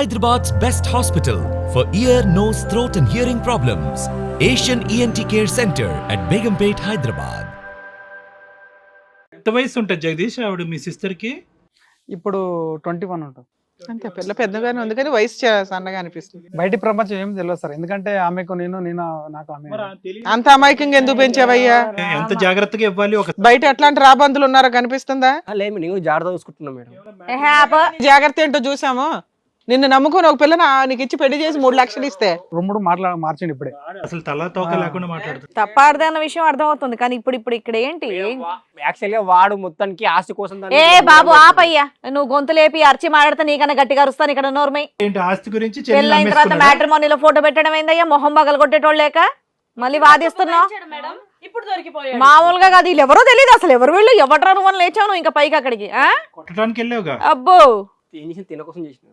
Hyderabad's best hospital for ear, nose, throat, and hearing problems. Asian ENT Care Center at Begumpet, Hyderabad. ఎంత వయసు ఉంటుంది జగదీష్? ఆవిడ మీ సిస్టర్కి ఇప్పుడు twenty one ఉంటుంది. అంతే పిల్ల పెద్దగానే ఉంది కానీ వయసు చా- సన్నగా అనిపిస్తుంది. బయటి ప్రపంచం ఏం తెలియదు సార్. ఎందుకంటే ఆమెకు నేను నేను నాకు ఆమె. అంత అమాయకంగా ఎందుకు పెంచావయ్యా? ఎంత జాగ్రత్తగా ఇవ్వాలి? ఒక బయట ఎట్లాంటి రాబందులు ఉన్నారో? కనిపిస్తుందా? లేదు నేను జాగ్రత్త చూసుకుంటున్నా మేడం. జాగ్రత్త ఏంటో చూసాము. నిన్ను నమ్ముకొని ఒక పిల్లని ఆ- నీకు ఇచ్చి పెళ్ళి చేసి మూడు లక్షలు ఇస్తే. రొమ్ముడు మాట్లా మార్చండి ఇప్పుడే. అసలు తల తోక లేకుండా మాట్లాడుతుంది. తప్పాడదే అన్న విషయం అర్థమవుతుంది కానీ ఇప్పుడు ఇప్పుడు ఇక్కడ ఏంటి? యాక్చువల్గా వాడు మొత్తానికి ఆస్తి కోసం దాన్ని- ఏ బాబు ఆపయ్యా. నువ్వు గొంతు లేపి అరిచి మాట్లాడితే నీకన్నా గట్టిగా అరుస్తాను ఇక్కడ నోర్మై. ఏంటి ఆస్తి గురించి పెళ్ళైన తర్వాత నమ్మేసుకున్నాడా? మ్యాట్రిమోనీలో ఫోటో పెట్టడం ఏందయ్యా? మొహం బగలు కొట్టేటోళ్ళు లేక? మళ్ళీ వాదిస్తున్నావు? ఇప్పుడు దొరికిపోయాడు మామూలుగా కాదు వీళ్ళు ఎవరో తెలియదు అసలు. ఎవరు వీళ్ళు? ఎవట్రా నువ్వు అని లేచావు నువ్వు ఇంకా పైకి అక్కడికి ఆ? కొట్టడానికి వెళ్ళావుగా? అబ్బో. ఏం చేసిన తిన కోసం చేసిన. ఆ?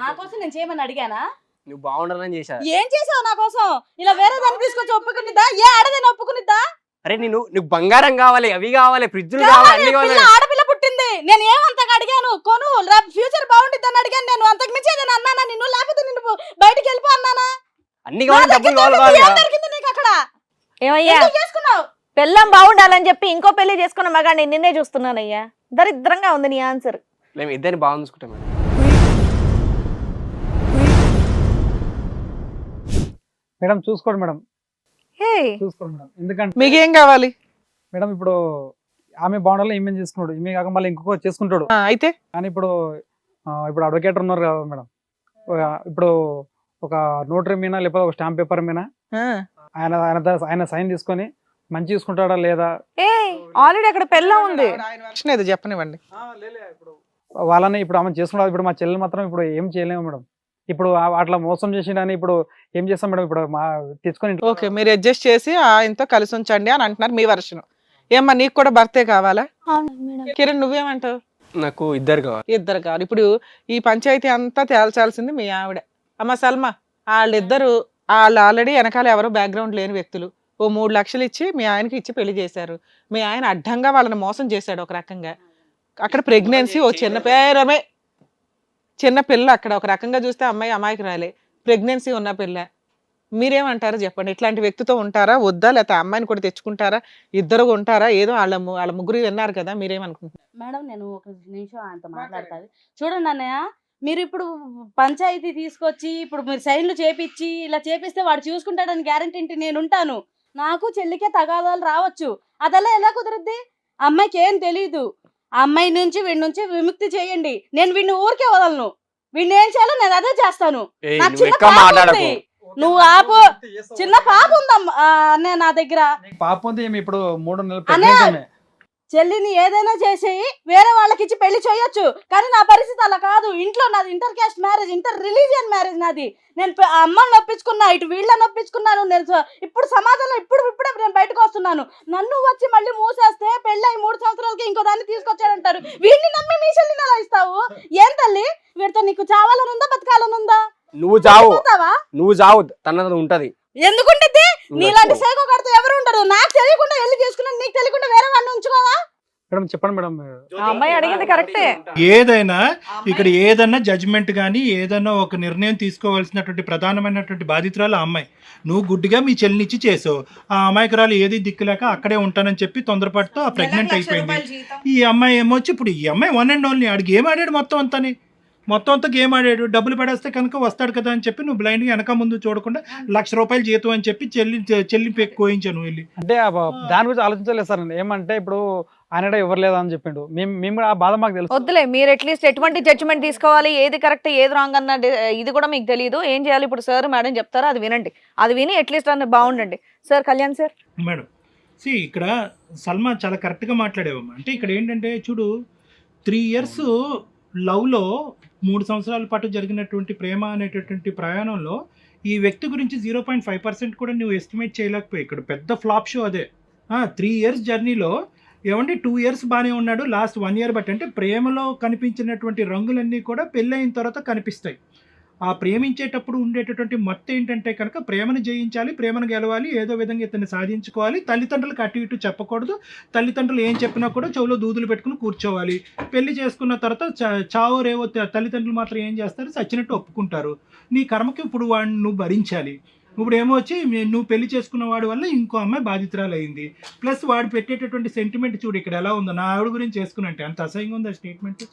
నా కోసం నేను చేయమని అడిగానా? నువ్వు బాగుండాలని చేశా. ఏం చేసావు నా కోసం? ఇలా వేరే దాన్ని తీసుకొచ్చి ఒప్పుకునిద్దా? ఏ ఆడదని ఒప్పుకునిద్దా? అరే నేను నీకు బంగారం కావాలి అవి కావాలి ఫ్రిడ్జ్లు కావాలి కావాలి, అన్ని కావాలి. పిల్ల ఆడపిల్ల పుట్టింది. నేను ఏమంతగా అడిగాను? కొను ఫ్యూచర్ బాగుంటుంది అని అడిగాను నేను. అంతకు మించి ఏదైనా అన్నానా? నిన్ను లేకపోతే నిన్ను బయటికి వెళ్ళిపో అన్నానా? అన్ని కావాలి దగ్గర డబ్బులు కావాలి దొరికింది, కావాలి. ఏం దొరికింది నీకు అక్కడ? ఏమయ్యా? చేసుకున్నావు? పెళ్ళం బాగుండాలని చెప్పి ఇంకో పెళ్ళి చేసుకున్న మగాడిని నిన్నే చూస్తున్నానయ్యా. దరిద్రంగా ఉంది నీ ఆన్సర్ మేము ఇద్దరిని బాగా చూసుకుంటాం మేడం చూసుకోండి మేడం. హే! చూసుకోండి మేడం. ఎందుకంటే మీకేం కావాలి? మేడం ఇప్పుడు ఆమె బాగుండాలి ఈమె చేసుకున్నాడు ఈమె కాక మళ్ళీ ఇంకొక చేసుకుంటాడు. ఆ, అయితే? కానీ ఇప్పుడు ఆ, ఇప్పుడు అడ్వకేట్ ఉన్నారు కదా మేడం. ఒక- ఇప్పుడు ఒక నోటరీ మీద లేకపోతే ఒక స్టాంప్ పేపర్ మీద ఆ, ఆయన ఆయన ద- ఆయన సైన్ తీసుకొని మంచి చూసుకుంటాడా లేదా? ఏ ఆల్రెడీ అక్కడ పెళ్ళం ఉంది. ఆయన version ఏదో చెప్పనివ్వండి. వాళ్ళని ఇప్పుడు ఆమె చేసుకున్నారు ఇప్పుడు మా చెల్లెలు మాత్రం ఇప్పుడు ఏం చేయలేము మేడం. ఇప్పుడు అట్లా మోసం చేసిండని ఇప్పుడు ఏం చేస్తాం మేడం? ఇప్పుడు మా ఓకే మీరు అడ్జస్ట్ చేసి ఆయనతో కలిసి ఉంచండి అని అంటున్నారు మీ వర్షన్ ఏమ్మా నీకు కూడా భర్తే కావాలా? కిరణ్ నువ్వేమంటావు? నాకు ఇద్దరు కావాలి. ఇద్దరు కావాలి. ఇప్పుడు ఈ పంచాయతీ అంతా తేల్చాల్సింది మీ ఆవిడ. అమ్మ సల్మా వాళ్ళిద్దరు వాళ్ళు ఆల్రెడీ వెనకాల ఎవరో బ్యాక్గ్రౌండ్ లేని వ్యక్తులు. ఓ మూడు లక్షలు ఇచ్చి మీ ఆయనకి ఇచ్చి పెళ్ళి చేశారు. మీ ఆయన అడ్డంగా వాళ్ళని మోసం చేశాడు ఒక రకంగా. అక్కడ ప్రెగ్నెన్సీ ఓ చిన్న పేరమే చిన్న పిల్ల అక్కడ ఒక రకంగా చూస్తే అమ్మాయి అమ్మాయికి రాలే ప్రెగ్నెన్సీ ఉన్న పిల్ల. మీరేమంటారు చెప్పండి? ఇట్లాంటి వ్యక్తితో ఉంటారా? వద్దా? లేకపోతే ఆ అమ్మాయిని కూడా తెచ్చుకుంటారా? ఇద్దరు ఉంటారా? ఏదో వాళ్ళ వాళ్ళ ముగ్గురు విన్నారు కదా మీరేమనుకుంటున్నారు? మేడం నేను ఒక నిమిషం ఆయనతో మాట్లాడతాను. చూడండి అన్నయ్య మీరు ఇప్పుడు పంచాయతీ తీసుకొచ్చి ఇప్పుడు మీరు సైన్లు చేపిచ్చి ఇలా చేపిస్తే వాడు చూసుకుంటాడని గ్యారంటీ ఏంటి నేను ఉంటాను. నాకు చెల్లికే తగాదాలు రావచ్చు. అదెలా ఎలా కుదురుద్ది? అమ్మాయికి ఏం తెలియదు ఆ అమ్మాయి నుంచి వీడి నుంచి విముక్తి చేయండి. నేను వీడిని ఊరికే వదలను. వీడిని ఏం చేయాలో నేను అదే చేస్తాను. నా చిన్న పాప ఉంది. నువ్వు ఆపు. చిన్న పాప ఉందమ్మా నా దగ్గర. పాప ఉంది ఈమె ఇప్పుడు మూడు నెలలు అనే- pregnant ఆమె. చెల్లిని ఏదైనా చేసి వేరే వాళ్ళకి ఇచ్చి పెళ్ళి చేయొచ్చు. కానీ నా పరిస్థితి అలా కాదు. ఇంట్లో నాది inter caste marriage inter religion marriage నాది. నేను అమ్మని నొప్పించుకున్నా ఇటు వీళ్ళని నొప్పించుకున్నాను నేను ఇప్పుడు సమాజంలో ఇప్పుడు ఇప్పుడే నేను బయటకు వస్తున్నాను. నన్ను వచ్చి మళ్ళీ మూసేస్తే పెళ్ళి అయి మూడు సంవత్సరాలకి ఇంకో దాన్ని తీసుకొచ్చాడంటారు. వీడిని నమ్మి మీ చెల్లిని ఎలా ఇస్తావు? ఏం తల్లి? వీడితో నీకు చావాలని ఉందా బతకాలని ఉందా నువ్వు చావు. నువ్వు చావు. తనది ఉంటది. ఎందుకుంటుంది? నీలాంటి. సైకో కడితే ఎవరు ఉండరు. నాకు తెలియకుండా వెళ్ళి చేసుకున్నాను. నీకు తెలియకుండా వేరే వాడిని ఉంచుకోవా? మేడం చెప్పండి మేడం. ఆ అమ్మాయి అడిగింది కరెక్టే. ఏదైనా ఇక్కడ ఏదన్నా జడ్జిమెంట్ కానీ ఏదన్నా ఒక నిర్ణయం తీసుకోవాల్సినటువంటి ప్రధానమైనటువంటి బాధితురాలు ఆ అమ్మాయి. నువ్వు గుడ్డిగా మీ చెల్లినిచ్చి చేసావు. ఆ అమాయకురాలు ఏది దిక్కులేక అక్కడే ఉంటానని చెప్పి తొందరపడితో ఆ ప్రెగ్నెంట్ అయిపోయింది. ఈ అమ్మాయి ఏమొచ్చి ఇప్పుడు ఈ అమ్మాయి వన్ అండ్ ఓన్లీ ఆడు గేమ్ ఆడాడు మొత్తం అంతాని? మొత్తం అంతా గేమ్ ఆడాడు. డబ్బులు పడేస్తే కనుక వస్తాడు కదా అని చెప్పి నువ్వు బ్లైండ్గా వెనక ముందు చూడకుండా లక్ష రూపాయలు జీతం అని చెప్పి చెల్లి చెల్లి పె- కోయించాను వెళ్ళి. అంటే దాని గురించి ఆలోచించలేదు సార్ నేను. ఏమంటే ఇప్పుడు ఆయన ఎవరు లేదా అని చెప్పిండు. మేము మేము కూడా ఆ బాధ మాకు తెలుసు. వద్దులే మీరు అట్లీస్ట్ ఎటువంటి జడ్జిమెంట్ తీసుకోవాలి ఏది కరెక్ట్ ఏది రాంగ్ అన్న ఇది కూడా మీకు తెలియదు ఏం చేయాలి? ఇప్పుడు సార్ మేడం చెప్తారో? అది వినండి. అది విని అట్లీస్ట్ అన్న బాగుండండి. సార్ కళ్యాణ్ సార్ మేడం సి ఇక్కడ సల్మా చాలా కరెక్ట్గా మాట్లాడేవమ్మా. అంటే ఇక్కడ ఏంటంటే చూడు త్రీ ఇయర్స్ లవ్లో మూడు సంవత్సరాల పాటు జరిగినటువంటి ప్రేమ అనేటటువంటి ప్రయాణంలో ఈ వ్యక్తి గురించి జీరో పాయింట్ ఫైవ్ పర్సెంట్ కూడా నువ్వు ఎస్టిమేట్ చేయలేకపోయి ఇక్కడ పెద్ద ఫ్లాప్ షో అదే. త్రీ ఇయర్స్ జర్నీలో ఏమండి టూ ఇయర్స్ బాగానే ఉన్నాడు లాస్ట్ వన్ ఇయర్ బట్ అంటే ప్రేమలో కనిపించినటువంటి రంగులన్నీ కూడా పెళ్ళైన తర్వాత కనిపిస్తాయి. ఆ ప్రేమించేటప్పుడు ఉండేటటువంటి మత్తు ఏంటంటే కనుక ప్రేమను జయించాలి ప్రేమను గెలవాలి ఏదో విధంగా ఇతన్ని సాధించుకోవాలి. తల్లిదండ్రులకు అటు ఇటు చెప్పకూడదు. తల్లిదండ్రులు ఏం చెప్పినా కూడా చెవులో దూదులు పెట్టుకుని కూర్చోవాలి. పెళ్ళి చేసుకున్న తర్వాత చ- చావో రేవో తల్లిదండ్రులు మాత్రం ఏం చేస్తారు? చచ్చినట్టు ఒప్పుకుంటారు. నీ కర్మకి ఇప్పుడు వాడిని నువ్వు భరించాలి. ఇప్పుడు ఏమో వచ్చి నువ్వు పెళ్ళి చేసుకున్న వాడి వల్ల ఇంకో అమ్మాయి బాధితురాలు అయింది ప్లస్ వాడు పెట్టేటటువంటి సెంటిమెంట్ చూడు ఇక్కడ ఎలా ఉందో. నా ఆవిడ గురించి చేసుకున్నట్టే అంత అసహ్యంగా ఉంది ఆ స్టేట్మెంట్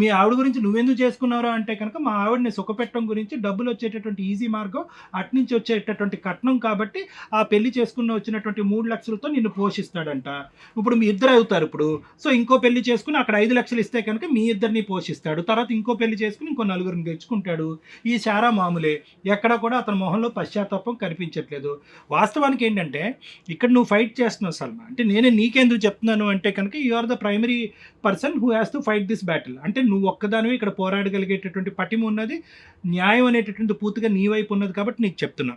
మీ ఆవిడ గురించి నువ్వెందుకు చేసుకున్నారా అంటే కనుక మా ఆవిడని సుఖపెట్టడం గురించి డబ్బులు వచ్చేటటువంటి ఈజీ మార్గం అట్నుంచి వచ్చేటటువంటి కట్నం కాబట్టి ఆ పెళ్ళి చేసుకున్న వచ్చినటువంటి మూడు లక్షలతో నిన్ను పోషిస్తాడంట. ఇప్పుడు మీ ఇద్దరు అవుతారు ఇప్పుడు. సో ఇంకో పెళ్ళి చేసుకుని అక్కడ ఐదు లక్షలు ఇస్తే కనుక మీ ఇద్దరిని పోషిస్తాడు. తర్వాత ఇంకో పెళ్ళి చేసుకుని ఇంకో నలుగురిని తెచ్చుకుంటాడు ఈ చారా మామూలే. ఎక్కడ కూడా అతని మొహంలో పశ్చాత్తాపం కనిపించట్లేదు. వాస్తవానికి ఏంటంటే ఇక్కడ నువ్వు ఫైట్ చేస్తున్నావు సల్మా. అంటే నేనే నీకెందుకు చెప్తున్నాను అంటే కనుక you are the primary person who has to fight this battle అంటే నువ్వు ఒక్కదానివి ఇక్కడ పోరాడగలిగేటటువంటి పటిమ ఉన్నది న్యాయం అనేటటువంటి పూర్తిగా నీ వైపు ఉన్నది కాబట్టి నీకు చెప్తున్నా.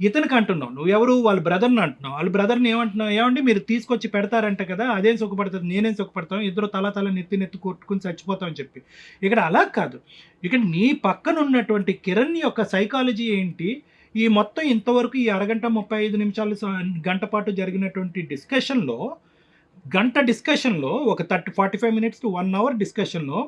ఇతనికి అంటున్నావు నువ్వు ఎవరు? వాళ్ళ బ్రదర్ని అంటున్నావు. వాళ్ళ బ్రదర్ని ఏమంటున్నావు? ఏమంటే మీరు తీసుకొచ్చి పెడతారంట కదా అదేం సుఖపడుతుంది? నేనేం సుఖపడతాం ఇద్దరు తల తల నెత్తి నెత్తి కొట్టుకుని చచ్చిపోతామని చెప్పి. ఇక్కడ అలా కాదు. ఇక్కడ నీ పక్కన ఉన్నటువంటి కిరణ్ యొక్క సైకాలజీ ఏంటి? ఈ మొత్తం ఇంతవరకు ఈ అరగంట ముప్పై ఐదు నిమిషాలు గంట పాటు జరిగినటువంటి డిస్కషన్లో గంట డిస్కషన్లో ఒక thirty forty five minutes to one hour డిస్కషన్లో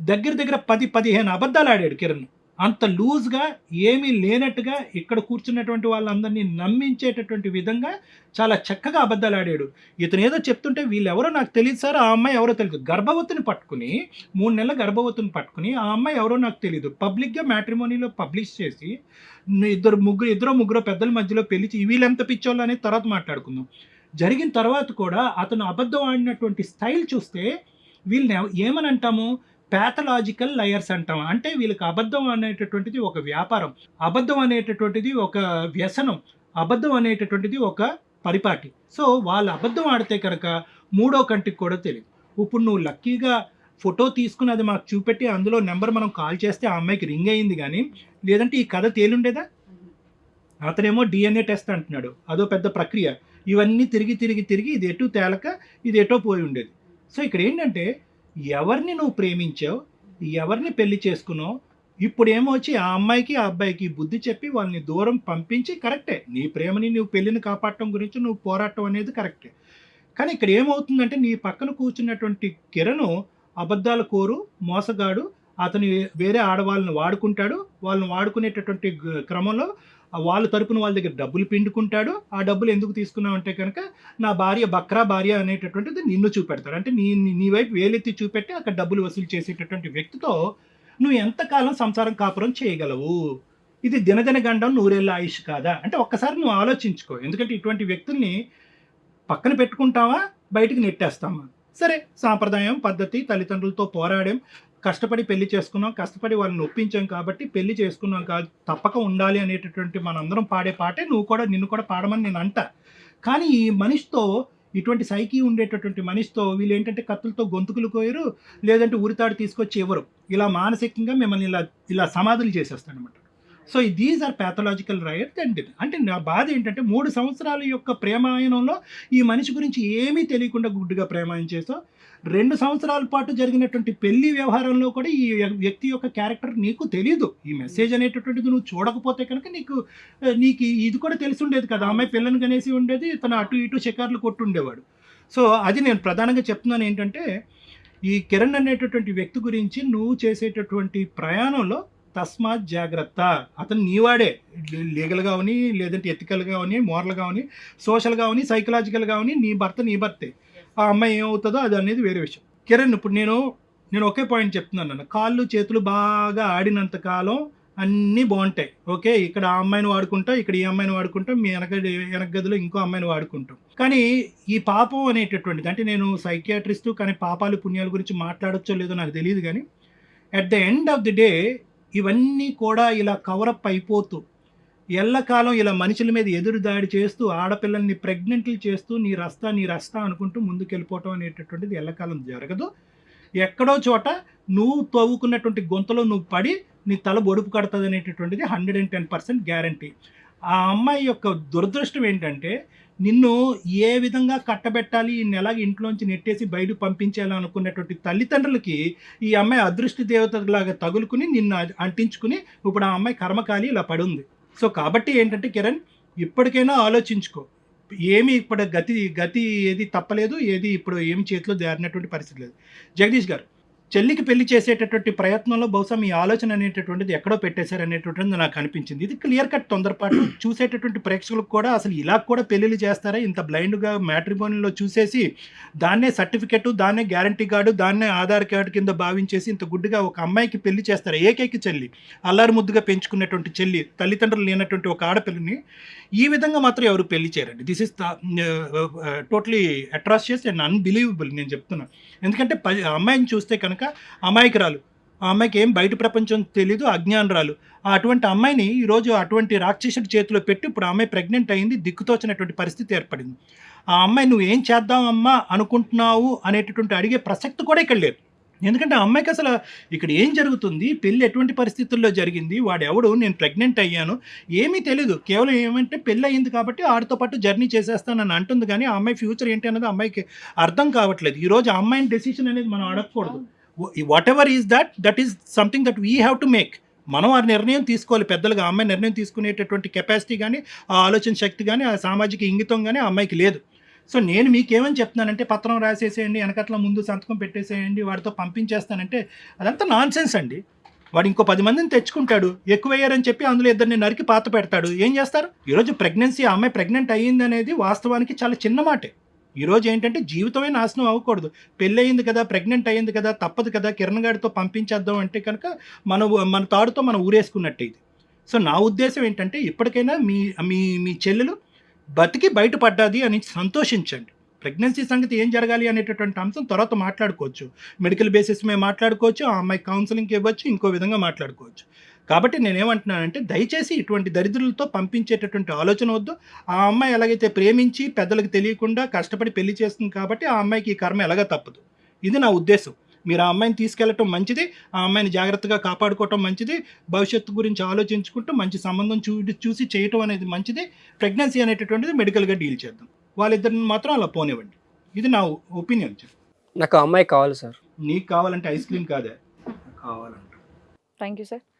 దగ్గర దగ్గర పది పదిహేను అబద్ధాలు ఆడాడు కిరణ్. అంత లూజ్గా ఏమీ లేనట్టుగా ఇక్కడ కూర్చున్నటువంటి వాళ్ళందరినీ నమ్మించేటటువంటి విధంగా చాలా చక్కగా అబద్ధాలు ఆడాడు. ఇతను ఏదో చెప్తుంటే వీళ్ళెవరో నాకు తెలియదు సార్ ఆ అమ్మాయి ఎవరో తెలియదు గర్భవతిని పట్టుకుని మూడు నెలల గర్భవతిని పట్టుకుని ఆ అమ్మాయి ఎవరో నాకు తెలియదు పబ్లిక్గా మ్యాట్రిమోనీలో పబ్లిష్ చేసి ఇద్దరు ముగ్గురు ఇద్దరు ముగ్గురు పెద్దల మధ్యలో పెళ్ళి వీళ్ళెంత పిచ్చోళ్ళు అనేది తర్వాత మాట్లాడుకుందాం. జరిగిన తర్వాత కూడా అతను అబద్ధం ఆడినటువంటి స్టైల్ చూస్తే వీళ్ళని ఏమని అంటాము ప్యాథలాజికల్ లయర్స్ అంటాం. అంటే వీళ్ళకి అబద్ధం అనేటటువంటిది ఒక వ్యాపారం. అబద్ధం అనేటటువంటిది ఒక వ్యసనం. అబద్ధం అనేటటువంటిది ఒక పరిపాటి. సో వాళ్ళు అబద్ధం ఆడితే కనుక మూడో కంటికి కూడా తెలియదు ఇప్పుడు నువ్వు లక్కీగా ఫోటో తీసుకుని అది మాకు చూపెట్టి అందులో నెంబర్ మనం కాల్ చేస్తే ఆ అమ్మాయికి రింగ్ అయింది కానీ లేదంటే ఈ కథ తేలుండేదా? అతనేమో డిఎన్ఏ టెస్ట్ అంటున్నాడు. అదో పెద్ద ప్రక్రియ. ఇవన్నీ తిరిగి తిరిగి తిరిగి ఇది ఎటు తేలక ఇది ఎటో పోయి ఉండేది. సో ఇక్కడ ఏంటంటే ఎవరిని నువ్వు ప్రేమించావు ఎవరిని పెళ్ళి చేసుకున్నావు ఇప్పుడు ఏమొచ్చి వచ్చి ఆ అమ్మాయికి ఆ అబ్బాయికి బుద్ధి చెప్పి వాళ్ళని దూరం పంపించి కరెక్టే. నీ ప్రేమని నువ్వు పెళ్ళిని కాపాడటం గురించి నువ్వు పోరాటం అనేది కరెక్టే. కానీ ఇక్కడ ఏమవుతుందంటే నీ పక్కన కూర్చున్నటువంటి కిరణ్ అబద్ధాల కోరు మోసగాడు అతను వేరే ఆడవాళ్ళని వాడుకుంటాడు వాళ్ళని వాడుకునేటటువంటి క్రమంలో వాళ్ళ తరపున వాళ్ళ దగ్గర డబ్బులు పిండుకుంటాడు. ఆ డబ్బులు ఎందుకు తీసుకున్నావు అంటే కనుక నా భార్య బక్రా భార్య అనేటటువంటిది నిన్ను చూపెడతాడు. అంటే నీ నీ- నీ వైపు వేలెత్తి చూపెట్టి అక్కడ డబ్బులు వసూలు చేసేటటువంటి వ్యక్తితో నువ్వు ఎంతకాలం సంసారం కాపురం చేయగలవు? ఇది దినదిన గండం నూరేళ్ళ ఆయుష్ కాదా? అంటే ఒక్కసారి నువ్వు ఆలోచించుకో. ఎందుకంటే ఇటువంటి వ్యక్తుల్ని పక్కన పెట్టుకుంటావా? బయటికి నెట్టేస్తామా? సరే సాంప్రదాయం పద్ధతి తల్లిదండ్రులతో పోరాడాం. కష్టపడి పెళ్ళి చేసుకున్నాం కష్టపడి వాళ్ళని ఒప్పించాం కాబట్టి పెళ్ళి చేసుకున్నాం కాదు తప్పక ఉండాలి అనేటటువంటి మనందరం పాడే పాటే నువ్వు కూడా నిన్ను కూడా పాడమని నేను అంట. కానీ ఈ మనిషితో ఇటువంటి సైకి ఉండేటటువంటి మనిషితో వీళ్ళు ఏంటంటే కత్తులతో గొంతుకులు కోయరు లేదంటే ఉరితాడు తీసుకొచ్చి ఎవరు ఇలా మానసికంగా మిమ్మల్ని ఇలా ఇలా సమాధులు చేసేస్తాడనమాట so these are pathological right and అంటే నా బాధ ఏంటంటే మూడు సంవత్సరాల యొక్క ప్రేమాయణంలో ఈ మనిషి గురించి ఏమీ తెలియకుండా గుడ్డుగా ప్రేమాయణం చేసావు రెండు సంవత్సరాల పాటు జరిగినటువంటి పెళ్ళి వ్యవహారంలో కూడా ఈ వ్యక్తి యొక్క క్యారెక్టర్ నీకు తెలియదు ఈ మెసేజ్ అనేటటువంటిది నువ్వు చూడకపోతే కనుక నీకు నీకు ఇది కూడా తెలిసి ఉండేది కదా. అమ్మాయి పిల్లని కనేసి ఉండేది తను అటు ఇటు షికార్లు కొట్టుండేవాడు సో అది నేను ప్రధానంగా చెప్తున్నాను ఏంటంటే ఈ కిరణ్ అనేటటువంటి వ్యక్తి గురించి నువ్వు చేసేటటువంటి ప్రయాణంలో తస్మాత్ జాగ్రత్త. అతను నీవాడే. లీగల్గా అవని లేదంటే ఎథికల్గా అవని మోరల్గా అవని సోషల్గా అవని సైకలాజికల్గా అవని నీ భర్త నీ భర్తే. ఆ అమ్మాయి ఏమవుతుందో అది అనేది వేరే విషయం. కిరణ్ ఇప్పుడు నేను నేను ఒకే పాయింట్ చెప్తున్నాను నన్ను. కాళ్ళు చేతులు బాగా ఆడినంత కాలం అన్నీ బాగుంటాయి. ఓకే? ఇక్కడ ఆ అమ్మాయిని వాడుకుంటాం ఇక్కడ ఈ అమ్మాయిని వాడుకుంటాం మీ వెనక వెనక గదిలో ఇంకో అమ్మాయిని వాడుకుంటాం. కానీ ఈ పాపం అనేటటువంటిది అంటే నేను సైకియాట్రిస్ట్ కానీ పాపాలు పుణ్యాల గురించి మాట్లాడొచ్చో లేదో నాకు తెలియదు కానీ at the end of the day ఇవన్నీ కూడా ఇలా కవరప్ అయిపోతూ ఎల్లకాలం ఇలా మనుషుల మీద ఎదురు దాడి చేస్తూ ఆడపిల్లల్ని ప్రెగ్నెంట్లు చేస్తూ నీ రస్తా నీ రస్తా అనుకుంటూ ముందుకెళ్ళిపోవటం అనేటటువంటిది ఎల్లకాలం జరగదు. ఎక్కడో చోట నువ్వు తవ్వుకున్నటువంటి గొంతలో నువ్వు పడి నీ తల బొడుపు కడుతుంది అనేటటువంటిది hundred and ten percent guarantee. ఆ అమ్మాయి యొక్క దురదృష్టం ఏంటంటే నిన్ను ఏ విధంగా కట్టబెట్టాలి ఈ నెల ఇంట్లోంచి నెట్టేసి బయట పంపించాలి అనుకున్నటువంటి తల్లిదండ్రులకి ఈ అమ్మాయి అదృష్టి దేవతలాగా తగులుకుని నిన్ను అంటించుకుని ఇప్పుడు ఆ అమ్మాయి కర్మకాలి ఇలా పడి ఉంది. సో కాబట్టి ఏంటంటే కిరణ్ ఇప్పటికైనా ఆలోచించుకో. ఏమి ఇప్పుడు గతి గతి ఏది తప్పలేదు ఏది ఇప్పుడు ఏమి చేతిలో జారినటువంటి పరిస్థితి లేదు. జగదీష్ గారు చెల్లికి పెళ్ళి చేసేటటువంటి ప్రయత్నంలో బహుశా మీ ఆలోచన అనేటటువంటిది ఎక్కడో పెట్టేశారు అనేటటువంటిది నాకు అనిపించింది. ఇది క్లియర్ కట్ తొందరపాటు చూసేటటువంటి ప్రేక్షకులకు కూడా అసలు ఇలా కూడా పెళ్ళిళ్ళు చేస్తారా? ఇంత బ్లైండ్గా మ్యాట్రిమోనీలో చూసేసి దాన్నే సర్టిఫికెట్ దాన్నే గ్యారంటీ కార్డు దాన్నే ఆధార్ కార్డు కింద భావించేసి ఇంత గుడ్డిగా ఒక అమ్మాయికి పెళ్ళి చేస్తారు? ఏకైక చెల్లి అల్లారి ముద్దుగా పెంచుకున్నటువంటి చెల్లి తల్లిదండ్రులు లేనటువంటి ఒక ఆడపిల్లని ఈ విధంగా మాత్రం ఎవరు పెళ్ళి చేయరండి. This is totally atrocious and unbelievable నేను చెప్తున్నాను ఎందుకంటే అమ్మాయిని చూస్తే కనుక అమాయకురాలు. ఆ అమ్మాయికి ఏం బయట ప్రపంచం తెలీదు అజ్ఞానరాలు. ఆ అటువంటి అమ్మాయిని ఈరోజు అటువంటి రాక్షసుడి చేతిలో పెట్టి ఇప్పుడు ఆ అమ్మాయి ప్రెగ్నెంట్ అయింది దిక్కుతోచినటువంటి పరిస్థితి ఏర్పడింది. ఆ అమ్మాయి నువ్వు ఏం చేద్దామమ్మా అనుకుంటున్నావు అనేటటువంటి అడిగే ప్రసక్తి కూడా ఇక్కడ లేదు. ఎందుకంటే ఆ అమ్మాయికి అసలు ఇక్కడ ఏం జరుగుతుంది? పెళ్ళి ఎటువంటి పరిస్థితుల్లో జరిగింది? వాడెవడు? నేను ప్రెగ్నెంట్ అయ్యాను. ఏమీ తెలియదు కేవలం ఏమంటే పెళ్ళి అయింది కాబట్టి ఆడితో పాటు జర్నీ చేసేస్తానని అంటుంది కానీ ఆ అమ్మాయి ఫ్యూచర్ ఏంటి అనేది అమ్మాయికి అర్థం కావట్లేదు. ఈరోజు ఆ అమ్మాయిని డెసిషన్ అనేది మనం అడగకూడదు. Whatever is that that is something that we have to make మనం ఆ నిర్ణయం తీసుకోవాలి. పెద్దలుగా అమ్మాయి నిర్ణయం తీసుకునేటటువంటి కెపాసిటీ కానీ ఆ ఆలోచన శక్తి కానీ ఆ సామాజిక ఇంగితం కానీ ఆ అమ్మాయికి లేదు. సో నేను మీకేమని చెప్తున్నానంటే పత్రం రాసేసేయండి వెనకట్ల ముందు సంతకం పెట్టేసేయండి వాడితో పంపించేస్తానంటే అదంతా నాన్ సెన్స్ అండి. వాడు ఇంకో పది మందిని తెచ్చుకుంటాడు. ఎక్కువయ్యారని చెప్పి అందులో ఇద్దరిని నరికి పాత పెడతాడు. ఏం చేస్తారు? ఈరోజు ప్రెగ్నెన్సీ ఆ అమ్మాయి ప్రెగ్నెంట్ అయ్యింది అనేది వాస్తవానికి చాలా చిన్న మాటే. ఈరోజు ఏంటంటే జీవితమే నాశనం అవ్వకూడదు. పెళ్ళి అయింది కదా ప్రెగ్నెంట్ అయ్యింది కదా తప్పదు కదా కిరణ్ గారితో పంపించేద్దాం అంటే కనుక మన మన తాడుతో మనం ఊరేసుకున్నట్టే ఇది. సో నా ఉద్దేశం ఏంటంటే ఇప్పటికైనా మీ మీ మీ చెల్లెలు బతికి బయటపడ్డది అని సంతోషించండి. ప్రెగ్నెన్సీ సంగతి ఏం జరగాలి అనేటటువంటి అంశం తర్వాత మాట్లాడుకోవచ్చు. మెడికల్ బేసిస్ మీద మాట్లాడుకోవచ్చు ఆ అమ్మాయి కౌన్సిలింగ్కి ఇవ్వచ్చు ఇంకో విధంగా మాట్లాడుకోవచ్చు. కాబట్టి నేనేమంటున్నానంటే దయచేసి ఇటువంటి దరిద్రులతో పంపించేటటువంటి ఆలోచన వద్దు. ఆ అమ్మాయి ఎలాగైతే ప్రేమించి పెద్దలకు తెలియకుండా కష్టపడి పెళ్ళి చేస్తుంది కాబట్టి ఆ అమ్మాయికి ఈ కర్మ ఎలాగా తప్పదు. ఇది నా ఉద్దేశం. మీరు ఆ అమ్మాయిని తీసుకెళ్ళటం మంచిది ఆ అమ్మాయిని జాగ్రత్తగా కాపాడుకోవటం మంచిది భవిష్యత్తు గురించి ఆలోచించుకుంటూ మంచి సంబంధం చూ చూసి చేయటం అనేది మంచిది ప్రెగ్నెన్సీ అనేటటువంటిది మెడికల్గా డీల్ చేద్దాం. వాళ్ళిద్దరిని మాత్రం అలా పోనివ్వండి. ఇది నా ఒపీనియన్ నాకు ఆ అమ్మాయి కావాలి సార్. నీకు కావాలంటే ఐస్ క్రీమ్ కాదే? కావాలంట. Thank you sir.